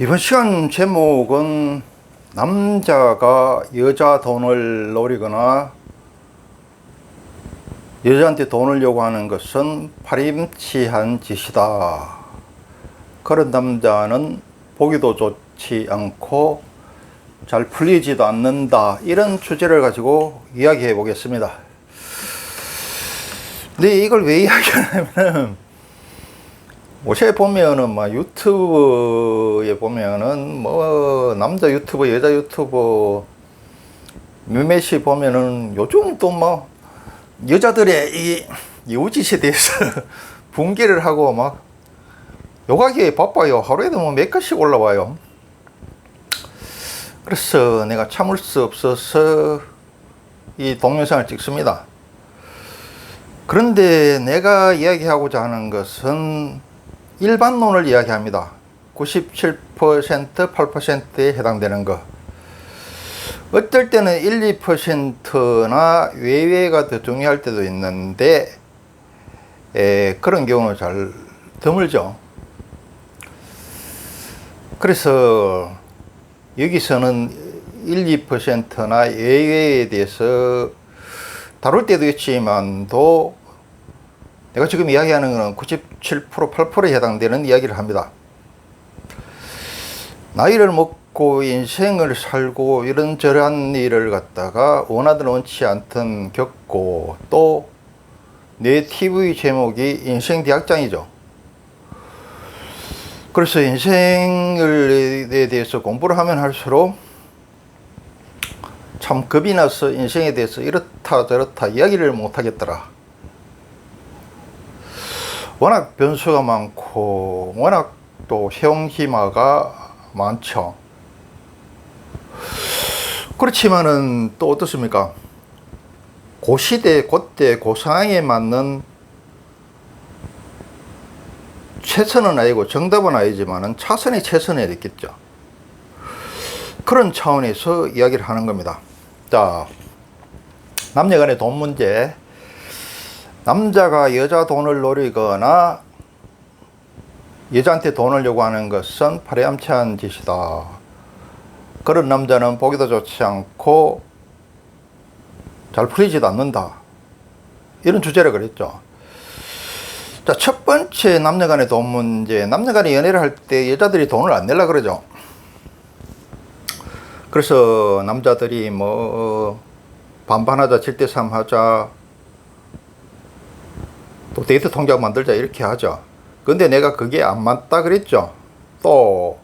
이번 시간 제목은 남자가 여자 돈을 노리거나 여자한테 돈을 요구하는 것은 파렴치한 짓이다. 그런 남자는 보기도 좋지 않고 잘 풀리지도 않는다. 이런 주제를 가지고 이야기해 보겠습니다. 근데 이걸 왜 이야기하냐면은 요새 보면은 막 유튜브에 보면은 뭐 남자 유튜버 여자 유튜버 몇몇이 보면은 요즘 또 뭐 여자들의 이 요짓에 대해서 분개를 하고 막 요가기에 바빠요. 하루에도 뭐몇 건씩 올라와요. 그래서 내가 참을 수 없어서 이 동영상을 찍습니다. 그런데 내가 이야기하고자 하는 것은 일반론을 이야기합니다. 97%, 8%에 해당되는 거. 어떨 때는 1, 2%나 외외가 더 중요할 때도 있는데, 에, 그런 경우는 잘 드물죠. 그래서 여기서는 1, 2%나 외외에 대해서 다룰 때도 있지만도 내가 지금 이야기하는 것은 97% 8%에 해당되는 이야기를 합니다. 나이를 먹고 인생을 살고 이런저런 일을 갖다가 원하든 원치 않든 겪고 또 내 TV 제목이 인생 대학장이죠. 그래서 인생에 대해서 공부를 하면 할수록 참 겁이 나서 인생에 대해서 이렇다 저렇다 이야기를 못 하겠더라. 워낙 변수가 많고 워낙 또 세용희마가 많죠. 그렇지만은 또 어떻습니까? 그 시대, 그때, 그 상황에 맞는 최선은 아니고 정답은 아니지만은 차선이 최선이 됐겠죠. 그런 차원에서 이야기를 하는 겁니다. 자, 남녀 간의 돈 문제. 남자가 여자 돈을 노리거나 여자한테 돈을 요구하는 것은 파렴치한 짓이다. 그런 남자는 보기도 좋지 않고 잘 풀리지도 않는다. 이런 주제를 그랬죠. 자, 첫 번째 남녀 간의 돈 문제. 남녀 간의 연애를 할 때 여자들이 돈을 안 내려 그러죠. 그래서 남자들이 뭐 반반하자, 7대3 하자, 또 데이트 통장 만들자 이렇게 하죠. 근데 내가 그게 안 맞다 그랬죠. 또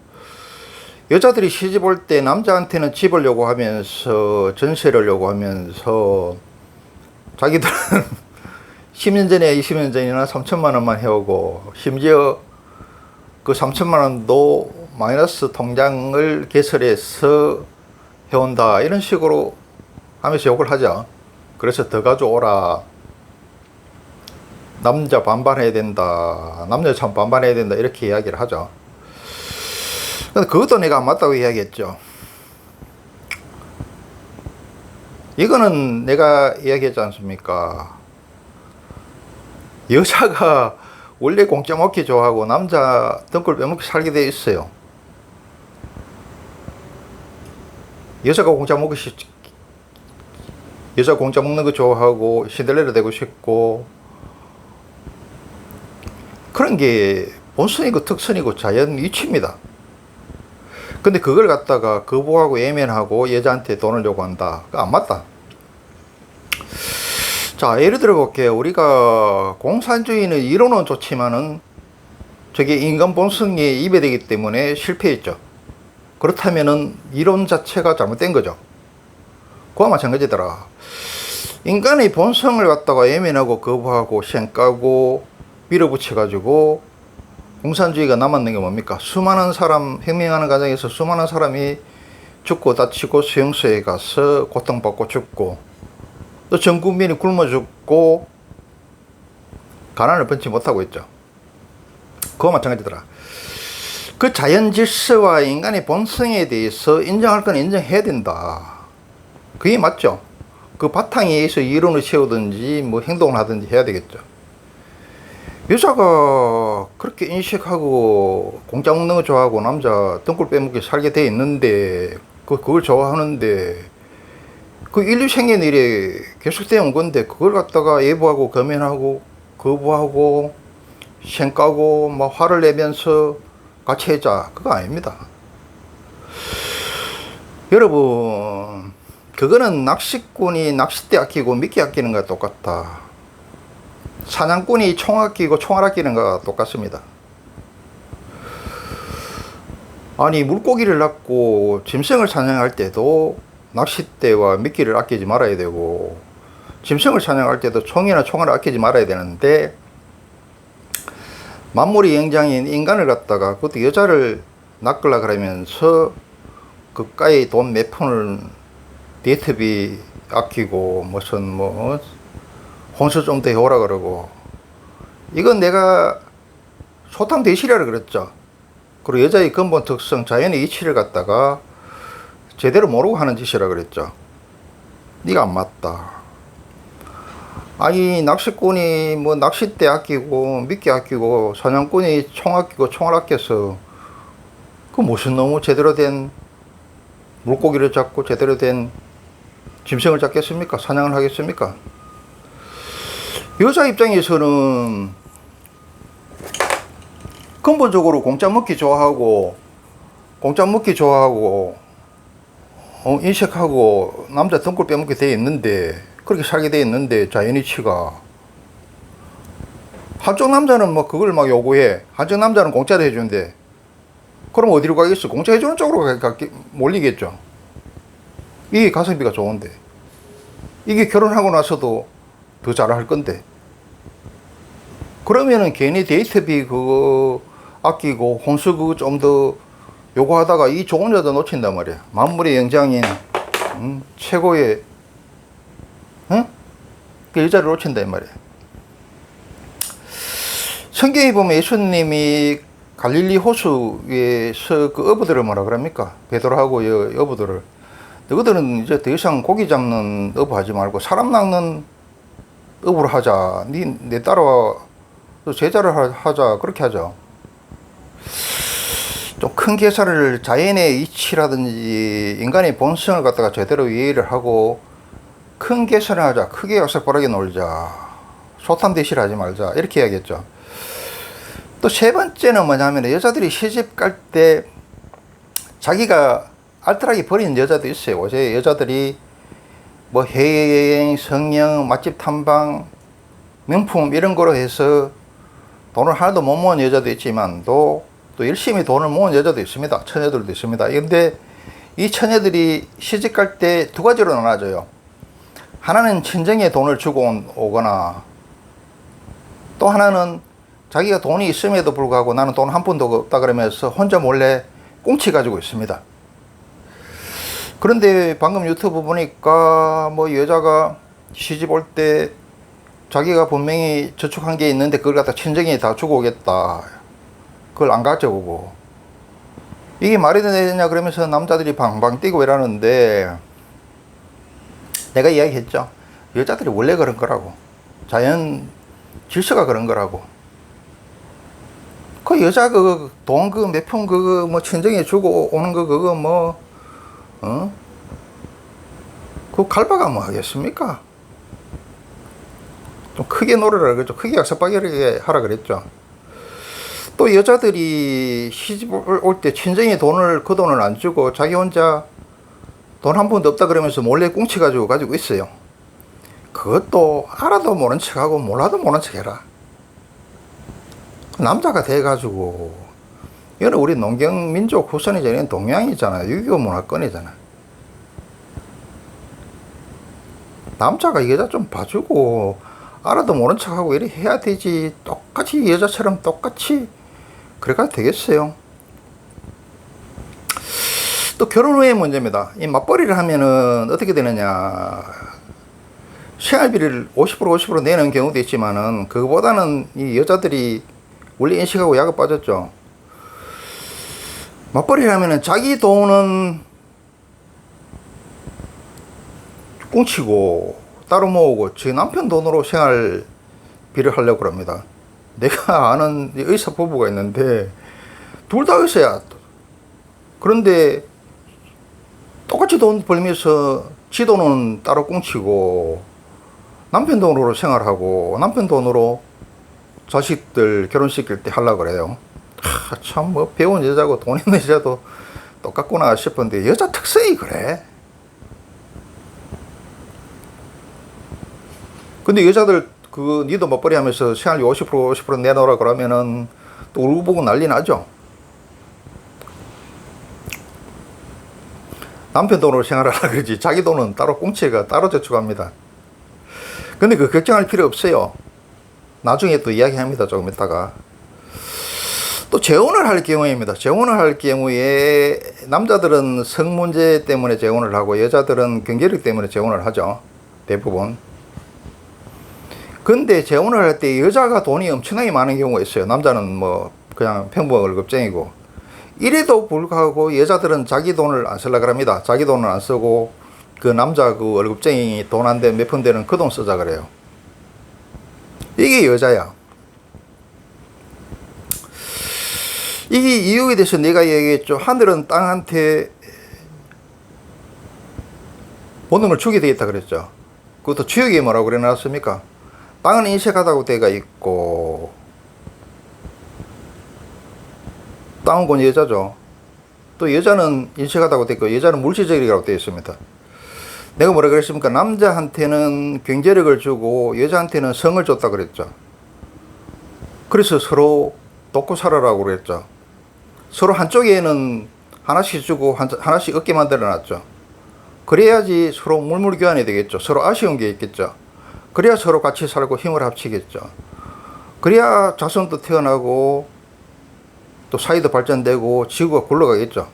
여자들이 시집 올 때 남자한테는 집을 요구하면서 전세를 요구하면서 자기들은 10년 전에 20년 전이나 3천만 원만 해오고 심지어 그 3천만 원도 마이너스 통장을 개설해서 해온다 이런 식으로 하면서 욕을 하죠. 그래서 더 가져오라. 남자 반반해야 된다. 남녀 참 반반해야 된다. 이렇게 이야기를 하죠. 근데 그것도 내가 안 맞다고 이야기했죠. 이거는 내가 이야기했지 않습니까? 여자가 원래 공짜 먹기 좋아하고 남자 등골 빼먹기 살게 돼 있어요. 여자가 공짜 먹기 싫, 여자 공짜 먹는 거 좋아하고 신데렐라 되고 싶고 그런 게 본성이고 특성이고 자연 이치입니다. 근데 그걸 갖다가 거부하고 예면하고 여자한테 돈을 요구한다. 안 맞다. 자, 예를 들어 볼게요. 우리가 공산주의는 이론은 좋지만은 저게 인간 본성에 이배되기 때문에 실패했죠. 그렇다면은 이론 자체가 잘못된 거죠. 그와 마찬가지더라. 인간의 본성을 갖다가 예면하고 거부하고 시행 까고 밀어붙여가지고 공산주의가 남았는 게 뭡니까? 수많은 사람, 혁명하는 과정에서 수많은 사람이 죽고 다치고 수용소에 가서 고통받고 죽고 또 전 국민이 굶어 죽고 가난을 번치 못하고 있죠. 그와 마찬가지더라. 그 자연 질서와 인간의 본성에 대해서 인정할 건 인정해야 된다. 그게 맞죠. 그 바탕에 의해서 이론을 세우든지 뭐 행동을 하든지 해야 되겠죠. 여자가 그렇게 인식하고 공짜 먹는 거 좋아하고 남자 등골 빼먹기 살게 돼 있는데 그 그걸 좋아하는데 그 인류 생애는 이래 계속되어 온 건데 그걸 갖다가 예부하고 검연하고 거부하고 생까고 막 화를 내면서 같이 해자 그거 아닙니다. 여러분 그거는 낚시꾼이 낚싯대 아끼고 미끼 아끼는 거와 똑같다. 사냥꾼이 총 아끼고 총알 아끼는 거와 똑같습니다. 아니 물고기를 낚고 짐승을 사냥할 때도 낚싯대와 미끼를 아끼지 말아야 되고 짐승을 사냥할 때도 총이나 총알을 아끼지 말아야 되는데 만물의 영장인 인간을 갖다가 그것도 여자를 낚으려 그러면서 그까이 돈 몇 푼을 데이트비 아끼고 무슨 뭐 혼수 좀 더 해오라 그러고 이건 내가 소탕 대실이라 그랬죠. 그리고 여자의 근본 특성 자연의 이치를 갖다가 제대로 모르고 하는 짓이라 그랬죠. 네가 안 맞다. 아니 낚시꾼이 뭐 낚싯대 아끼고 미끼 아끼고 사냥꾼이 총 아끼고 총알 아껴서 그 무슨 놈의 제대로 된 물고기를 잡고 제대로 된 짐승을 잡겠습니까? 사냥을 하겠습니까? 여자 입장에서는 근본적으로 공짜 먹기 좋아하고 공짜 먹기 좋아하고 어, 인식하고 남자 등골 빼먹게 돼 있는데 그렇게 살게 돼 있는데 자연이치가. 한쪽 남자는 뭐 그걸 막 요구해. 한쪽 남자는 공짜로 해주는데. 그럼 어디로 가겠어? 공짜 해주는 쪽으로 가, 가, 몰리겠죠. 이게 가성비가 좋은데. 이게 결혼하고 나서도 더 잘할 건데 그러면은 괜히 데이트비 그거 아끼고 혼수 그거 좀 더 요구하다가 이 좋은 여자 놓친단 말이야. 만물의 영장인 음, 최고의 응? 그 여자를 놓친다 이 말이야. 성경에 보면 예수님이 갈릴리 호수에서 그 어부들을 뭐라 그럽니까? 베드로하고 여, 어부들을. 너희들은 이제 더 이상 고기 잡는 어부 하지 말고 사람 낚는 어부를 하자. 니내 따라와 또 제자를 하- 하자. 그렇게 하자 좀큰 계산을 자연의 이치라든지 인간의 본성을 갖다가 제대로 이해를 하고 큰 계산을 하자. 크게 약삭빠르게 놀자. 소탐 대실 하지 말자. 이렇게 해야겠죠. 또 세 번째는 뭐냐면 여자들이 시집 갈 때 자기가 알뜰하게 버리는 여자도 있어요. 요새 여자들이 뭐 해외여행 성형 맛집 탐방 명품 이런 거로 해서 돈을 하나도 못 모은 여자도 있지만 또, 또 열심히 돈을 모은 여자도 있습니다. 처녀들도 있습니다. 그런데 이 처녀들이 시집 갈 때 두 가지로 나눠져요. 하나는 친정에 돈을 주고 온- 오거나 또 하나는 자기가 돈이 있음에도 불구하고 나는 돈 한 푼도 없다 그러면서 혼자 몰래 꽁치 가지고 있습니다. 그런데 방금 유튜브 보니까 뭐 여자가 시집 올때 자기가 분명히 저축한 게 있는데 그걸 갖다 친정에 다 주고 오겠다. 그걸 안 가져오고. 이게 말이 되냐 그러면서 남자들이 방방 뛰고 이러는데 내가 이야기했죠. 여자들이 원래 그런 거라고. 자연 질서가 그런 거라고. 그 여자 그 돈 그 몇 푼 그거 뭐 친정에 주고 오는 거 그거 뭐 어? 그 갈바가 뭐 하겠습니까? 좀 크게 노래라 그랬죠. 크게 약삭빠르게 하라 그랬죠. 또 여자들이 시집 올때 친정에 돈을 그 돈을 안 주고 자기 혼자 돈한 푼도 없다 그러면서 몰래 꽁치 가지고 가지고 있어요. 그것도 알아도 모른 척하고 몰라도 모른 척해라. 남자가 돼가지고 이거는 우리 농경 민족 후손이 되는 동양이잖아. 유교 문화권이잖아. 남자가 이 여자 좀 봐주고 알아도 모른 척하고 이렇게 해야 되지. 똑같이 이 여자처럼 똑같이 그래가 되겠어요. 또 결혼 후의 문제입니다. 이 맞벌이를 하면은 어떻게 되느냐. 생활비를 50% 50% 내는 경우도 있지만은 그거보다는 이 여자들이 원래 인식하고 약을 빠졌죠. 맞벌이를 하면은 자기 돈은 꽁치고 따로 모으고 제 남편 돈으로 생활비를 하려고 합니다. 내가 아는 이 의사 부부가 있는데 둘 다 의사야. 그런데 똑같이 돈 벌면서 지 돈은 따로 꽁치고 남편 돈으로 생활하고 남편 돈으로 자식들 결혼시킬 때 하려고 그래요. 참 뭐 배운 여자고 돈 있는 여자도 똑같구나 싶은데 여자 특성이 그래. 근데 여자들 그 니도 맞벌이 하면서 생활비 50% 50% 내놓으라 그러면은 또 울고 보고 난리 나죠. 남편 돈으로 생활하라 그러지 자기 돈은 따로 꽁치가 따로 저축합니다. 근데 그 걱정할 필요 없어요. 나중에 또 이야기합니다. 조금 있다가. 또 재혼을 할 경우입니다. 재혼을 할 경우에 남자들은 성 문제 때문에 재혼을 하고 여자들은 경제력 때문에 재혼을 하죠. 대부분. 근데 재혼을 할 때 여자가 돈이 엄청나게 많은 경우가 있어요. 남자는 뭐 그냥 평범 월급쟁이고. 이래도 불구하고 여자들은 자기 돈을 안 쓰려고 합니다. 자기 돈을 안 쓰고 그 남자 그 월급쟁이 돈안돼몇푼 되는 그 돈 쓰자 그래요. 이게 여자야. 이게 이유에 대해서 내가 얘기했죠. 하늘은 땅한테 걸 주게 되겠다 그랬죠. 그것도 주역이 뭐라고 그래 놨습니까? 땅은 인색하다고 되가 있고 땅은 곧 여자죠. 또 여자는 인색하다고 되어 있고 여자는 물질적이라고 되어 있습니다. 내가 뭐라 그랬습니까? 남자한테는 경제력을 주고 여자한테는 성을 줬다 그랬죠. 그래서 서로 돕고 살아라고 그랬죠. 서로 한쪽에는 하나씩 주고 한- 하나씩 얻게 만들어 놨죠. 그래야지 서로 물물 교환이 되겠죠. 서로 아쉬운 게 있겠죠. 그래야 서로 같이 살고 힘을 합치겠죠. 그래야 자손도 태어나고 또 사이도 발전되고 지구가 굴러가겠죠.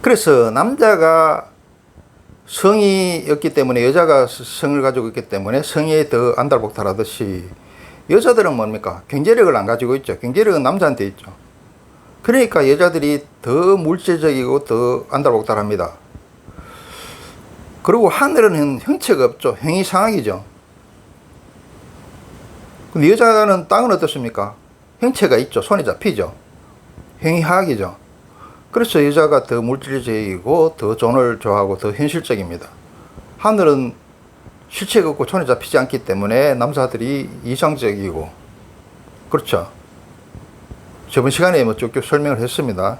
그래서 남자가 성이었기 때문에 여자가 성을 가지고 있기 때문에 성에 더 안달복달하듯이 여자들은 뭡니까? 경제력을 안 가지고 있죠. 경제력은 남자한테 있죠. 그러니까 여자들이 더 물질적이고 더 안달복달합니다. 그리고 하늘은 형체가 없죠. 형이 상학이죠. 근데 여자는 땅은 어떻습니까? 형체가 있죠. 손이 잡히죠. 형이 하악이죠. 그래서 여자가 더 물질적이고 더 돈을 좋아하고 더 현실적입니다. 하늘은 실체가 없고 손에 잡히지 않기 때문에 남자들이 이상적이고 그렇죠. 저번 시간에 뭐 쭉쭉 설명을 했습니다.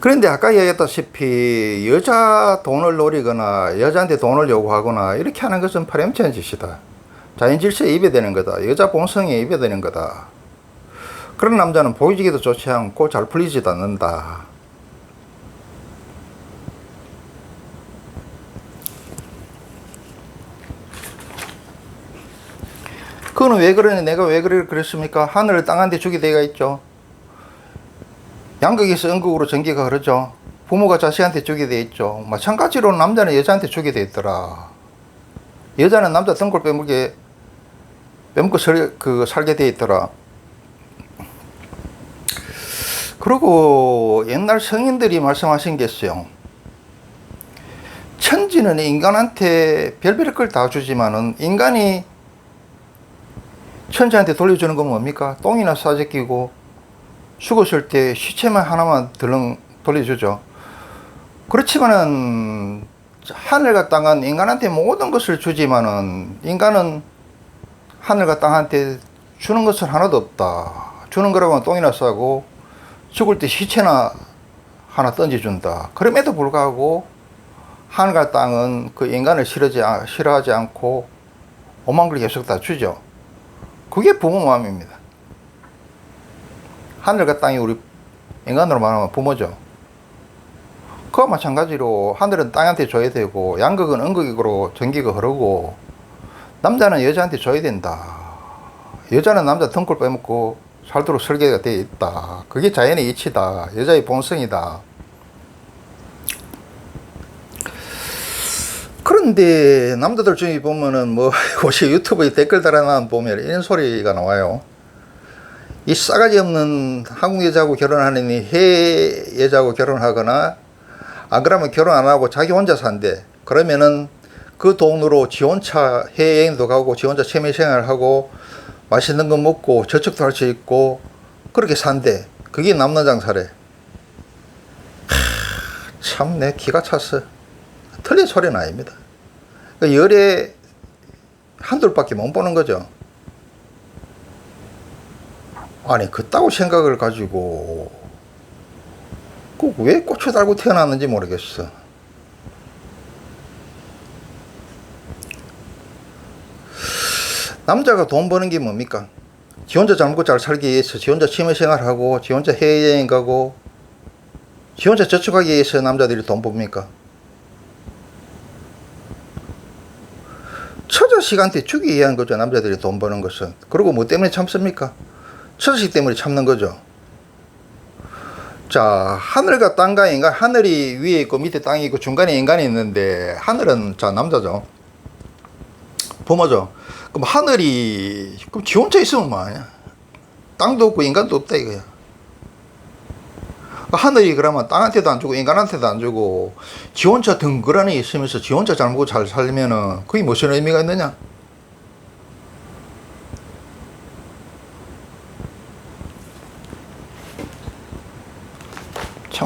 그런데 아까 얘기했다시피 여자 돈을 노리거나 여자한테 돈을 요구하거나 이렇게 하는 것은 파렴치한 짓이다. 자연 질서에 입에되는 거다. 여자 본성에 입에되는 거다. 그런 남자는 보이지기도 좋지 않고 잘 풀리지도 않는다. 그거는 왜 그러냐? 내가 왜 그랬습니까? 하늘을 땅한테 주게 되어 있죠. 양극에서 음극으로 전기가 흐르죠. 부모가 자식한테 주게 돼 있죠. 마찬가지로 남자는 여자한테 주게 돼 있더라. 여자는 남자 등골 빼먹게 빼먹고 살, 그 살게 돼 있더라. 그리고 옛날 성인들이 말씀하신 게 있어요. 천지는 인간한테 별별 걸 다 주지만은 인간이 천지한테 돌려주는 건 뭡니까? 똥이나 싸제 끼고 죽었을 때 시체만 하나만 덜렁 돌려주죠. 그렇지만은 하늘과 땅은 인간한테 모든 것을 주지만은 인간은 하늘과 땅한테 주는 것은 하나도 없다. 주는 거라고는 똥이나 싸고 죽을 때 시체나 하나 던져준다. 그럼에도 불구하고 하늘과 땅은 그 인간을 싫어하지, 않- 싫어하지 않고 오만 걸 계속 다 주죠. 그게 부모 마음입니다. 하늘과 땅이 우리 인간으로 말하면 부모죠. 그와 마찬가지로 하늘은 땅한테 줘야 되고 양극은 음극으로 전기가 흐르고 남자는 여자한테 줘야 된다. 여자는 남자 등골 빼먹고 살도록 설계가 되어 있다. 그게 자연의 이치다. 여자의 본성이다. 그런데 남자들 중에 보면은 뭐 혹시 유튜브에 댓글 달아나 보면 이런 소리가 나와요. 이 싸가지 없는 한국 여자하고 결혼하느니 해 여자하고 결혼하거나 안 그러면 결혼 안 하고 자기 혼자 산대. 그러면은 그 돈으로 지 혼자 해외여행도 가고 지 혼자 취미생활 하고 맛있는 거 먹고 저축도 할 수 있고 그렇게 산대. 그게 남는 장사래. 참 내 기가 찼어. 틀린 소리는 아닙니다. 그 열에 한둘밖에 못 보는 거죠 아니 그따구 생각을 가지고 꼭왜 고추 달고 태어났는지 모르겠어 남자가 돈 버는 게 뭡니까? 지 혼자 잘 먹고 잘 살기 위해서 지 혼자 취미생활하고 지 혼자 해외여행 가고 지 혼자 저축하기 위해서 남자들이 돈 법니까? 처자식한테 주기 위한 거죠 남자들이 돈 버는 것은 그리고 뭐 때문에 참습니까? 처자식 때문에 참는 거죠. 자 하늘과 땅과 인간 하늘이 위에 있고 밑에 땅이 있고 중간에 인간이 있는데 하늘은 자 남자죠. 부모죠. 그럼 하늘이 그럼 지 혼자 있으면 뭐하냐? 땅도 없고 인간도 없다 이거야. 그 하늘이 그러면 땅한테도 안 주고 인간한테도 안 주고 지 혼자 덩그러니 있으면서 지 혼자 잘 먹고 잘 살면은 그게 무슨 의미가 있느냐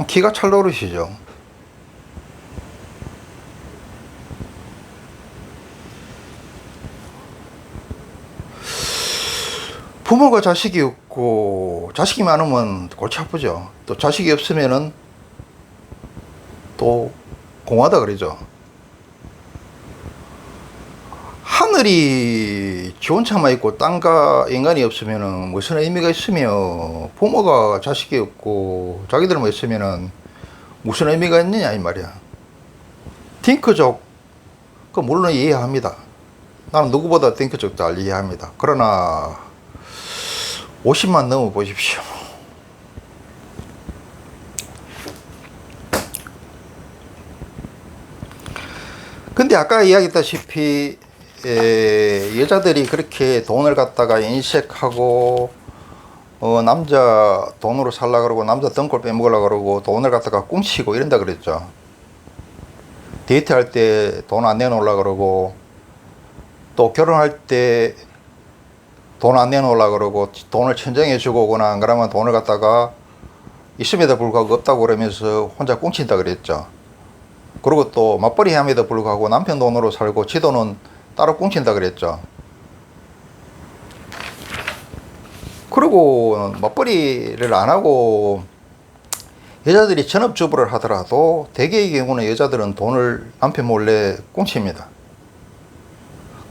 참 기가 찰 노릇이죠 부모가 자식이 없고 자식이 많으면 골치 아프죠. 또 자식이 없으면은 또 공하다 그러죠. 하늘이 지 혼자만 있고 땅과 인간이 없으면은 무슨 의미가 있으며 부모가 자식이 없고 자기들만 있으면은 무슨 의미가 있느냐 이 말이야. 딩크족 그 물론 이해합니다. 나는 누구보다 딩크족 잘 이해합니다. 그러나 50만 넘어 보십시오. 근데 아까 이야기했다시피 에, 여자들이 그렇게 돈을 갖다가 인색하고 어, 남자 돈으로 살라 그러고 남자 등골 빼먹으려 그러고 돈을 갖다가 꿍치고 이런다 그랬죠. 데이트할 때 돈 안 내놓으려 그러고 또 결혼할 때 돈 안 내놓으려 그러고 돈을 천정해 주고 오거나 안 그러면 돈을 갖다가 있음에도 불구하고 없다고 그러면서 혼자 꿍친다 그랬죠. 그리고 또 맞벌이 함에도 불구하고 남편 돈으로 살고 지 돈은 따로 꿍친다 그랬죠. 그리고 맞벌이를 안 하고 여자들이 전업주부를 하더라도 대개의 경우는 여자들은 돈을 남편 몰래 꿍칩니다.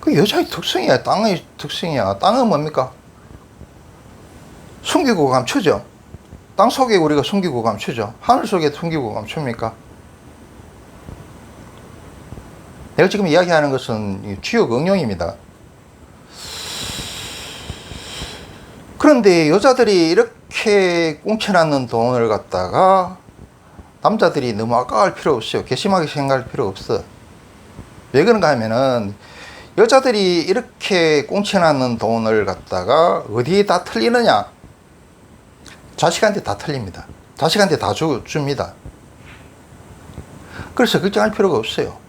그 여자의 특성이야. 땅의 특성이야. 땅은 뭡니까? 숨기고 감추죠. 땅 속에 우리가 숨기고 감추죠. 하늘 속에 숨기고 감춥니까? 내가 지금 이야기하는 것은 취역 응용입니다. 그런데 여자들이 이렇게 꽁쳐놨는 돈을 갖다가 남자들이 너무 아까울 필요 없어요. 괘씸하게 생각할 필요 없어. 왜 그런가 하면은 여자들이 이렇게 꽁쳐놨는 돈을 갖다가 어디에 다 틀리느냐? 자식한테 다 틀립니다. 자식한테 다 주, 줍니다. 그래서 걱정할 필요가 없어요.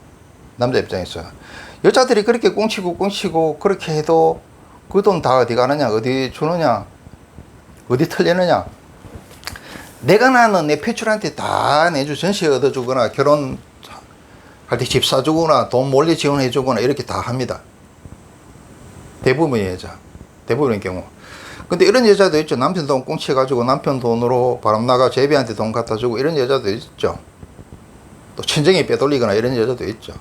남자 입장에서. 여자들이 그렇게 꽁치고 꽁치고 그렇게 해도 그 돈 다 어디 가느냐? 어디 주느냐? 어디 틀리느냐? 내가 나는 내 패출한테 다 내주 전세 얻어주거나 결혼 할 때 집 사주거나 돈 몰래 지원해주거나 이렇게 다 합니다. 대부분의 여자. 대부분의 경우. 근데 이런 여자도 있죠. 남편 돈 꽁치해가지고 남편 돈으로 바람나가 제비한테 돈 갖다 주고 이런 여자도 있죠. 또 친정에 빼돌리거나 이런 여자도 있죠.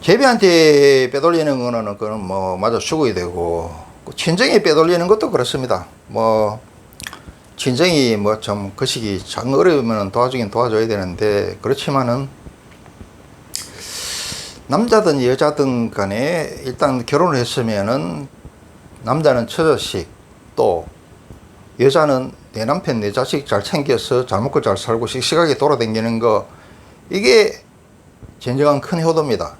제비한테 빼돌리는 거는 그건 뭐 맞아 죽어야 되고 친정에 빼돌리는 것도 그렇습니다. 뭐 친정이 뭐 좀 거시기 장 어려우면 도와주긴 도와줘야 되는데 그렇지만은 남자든 여자든 간에 일단 결혼을 했으면은 남자는 처자식 또 여자는 내 남편 내 자식 잘 챙겨서 잘 먹고 잘 살고 씩씩하게 돌아다니는 거 이게 진정한 큰 효도입니다.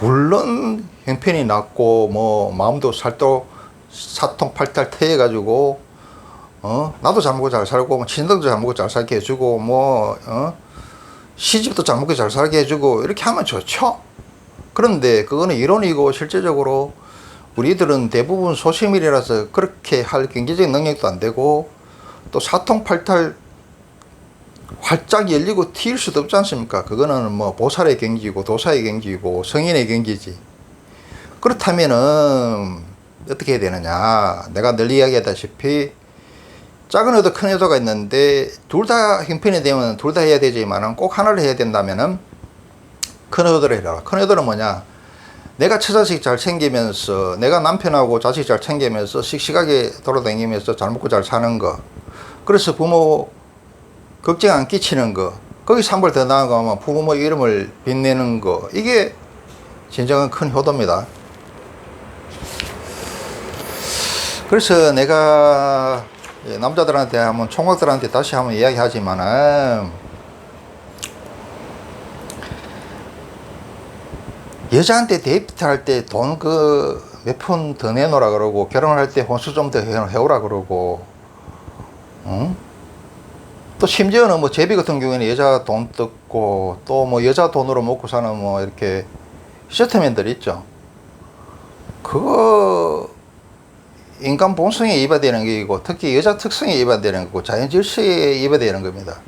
물론 형편이 낮고 뭐 마음도 살도 사통팔달 태해가지고 어 나도 잘 먹고 잘 살고 뭐 친정도 잘 먹고 잘 살게 해주고 뭐어 시집도 잘 먹고 잘 살게 해주고 이렇게 하면 좋죠. 그런데 그거는 이론이고 실제적으로 우리들은 대부분 소시민이라서 그렇게 할 경제적 능력도 안 되고 또 사통팔탈 활짝 열리고 튈 수도 없지 않습니까? 그거는 뭐 보살의 경지고 도사의 경지고 성인의 경지지. 그렇다면은 어떻게 해야 되느냐? 내가 늘 이야기하다시피 작은 의도 큰 의도가 있는데 둘 다 형편이 되면 둘 다 해야 되지만은 꼭 하나를 해야 된다면은 큰 의도를 해라. 큰 의도는 뭐냐? 내가 처자식 잘 챙기면서 내가 남편하고 자식 잘 챙기면서 씩씩하게 돌아다니면서 잘 먹고 잘 사는 거. 그래서 부모 걱정 안 끼치는 거. 거기 산벌 더 나아가면 부모 이름을 빛내는 거. 이게 진정한 큰 효도입니다. 그래서 내가 예, 남자들한테 한번 총각들한테 다시 한번 이야기하지만은 여자한테 데이트 할 때 돈 그 몇 푼 더 내놓으라 그러고 결혼할 때 혼수 좀 더 해오라 그러고 응? 또 심지어는 뭐 제비 같은 경우에는 여자 돈 뜯고 또 뭐 여자 돈으로 먹고 사는 뭐 이렇게 쇼트맨들 있죠. 그거 인간 본성에 이바되는 게이고 특히 여자 특성에 이바되는 거고 자연 질서에 이바되는 겁니다.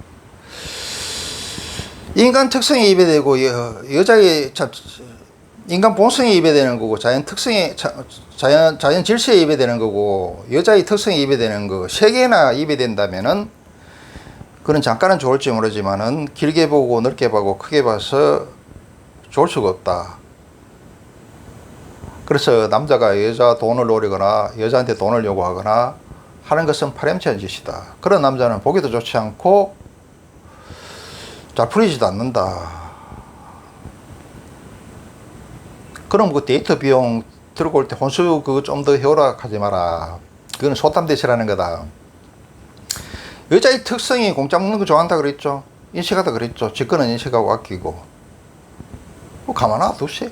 인간 특성에 여, 여자의 자, 인간 본성에 이바되는 거고 자연 특성에 자, 자연 자연 질서에 이바되는 거고 여자의 특성에 이바되는 거 세 개나 이바된다면은 그는 잠깐은 좋을지 모르지만은 길게 보고 넓게 보고 크게 봐서 좋을 수가 없다. 그래서 남자가 여자 돈을 노리거나 여자한테 돈을 요구하거나 하는 것은 파렴치한 짓이다. 그런 남자는 보기도 좋지 않고 잘 풀리지도 않는다. 그럼 그 데이트 비용 들고 올 때 혼수 그거 좀 더 해오라 하지 마라. 그건 소담 대시라는 거다. 여자의 특성이 공짜 먹는 거 좋아한다 그랬죠. 인식하다 그랬죠. 직권은 인식하고 아끼고. 뭐 가만 놔두세요.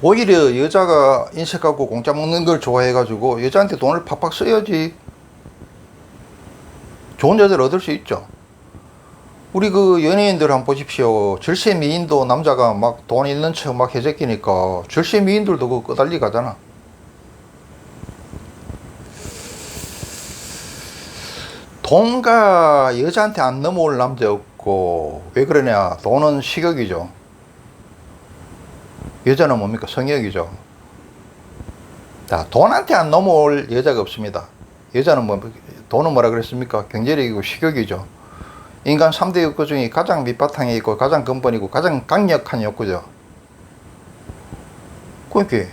오히려 여자가 인식하고 공짜 먹는 걸 좋아해가지고 여자한테 돈을 팍팍 써야지 좋은 여자를 얻을 수 있죠. 우리 그 연예인들 한번 보십시오. 절세 미인도 남자가 막 돈 있는 척 막 해제끼니까 절세 미인들도 그 끄달리 가잖아. 돈과 여자한테 안 넘어올 남자 없고 왜 그러냐? 돈은 식욕이죠. 여자는 뭡니까? 성욕이죠. 자 돈한테 안 넘어올 여자가 없습니다. 여자는 뭐 돈은 뭐라 그랬습니까? 경제력이고 식욕이죠. 인간 3대 욕구 중에 가장 밑바탕에 있고 가장 근본이고 가장 강력한 욕구죠. 그러니까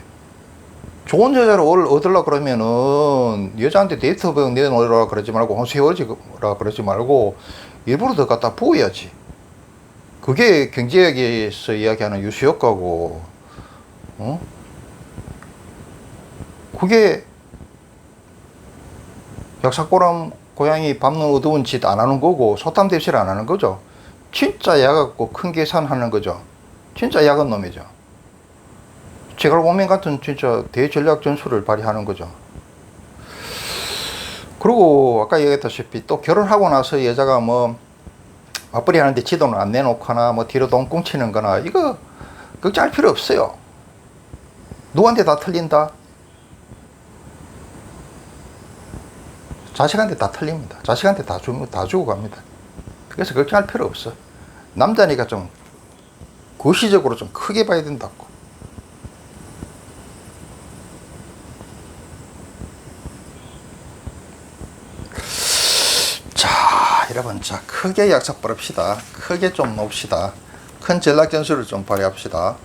좋은 여자를 얻으려 그러면은 여자한테 비용 내놓으라 그러지 말고 세워지라 그러지 말고 일부러 더 갖다 부어야지. 그게 경제학에서 이야기하는 유수효과고, 어? 그게 약사꼬람 고양이 밟는 어두운 짓 안 하는 거고 소탐 대실 안 하는 거죠. 진짜 야갖고 큰 계산하는 거죠. 진짜 야간 놈이죠. 제갈공명 같은 진짜 대전략 전술을 발휘하는 거죠. 그리고 아까 얘기했다시피 또 결혼하고 나서 여자가 뭐 맞벌이 하는데 지도는 안 내놓거나 뭐 뒤로 돈 꽁치는 거나 이거 걱정할 필요 없어요. 누구한테 다 틀린다? 자식한테 다 틀립니다. 자식한테 다 주고, 다 주고 갑니다. 그래서 걱정할 필요 없어. 남자니까 좀 구시적으로 좀 크게 봐야 된다고. 자, 여러분, 자, 크게 약속 버립시다. 크게 좀 놓읍시다. 큰 전략 전술을 좀 발휘합시다.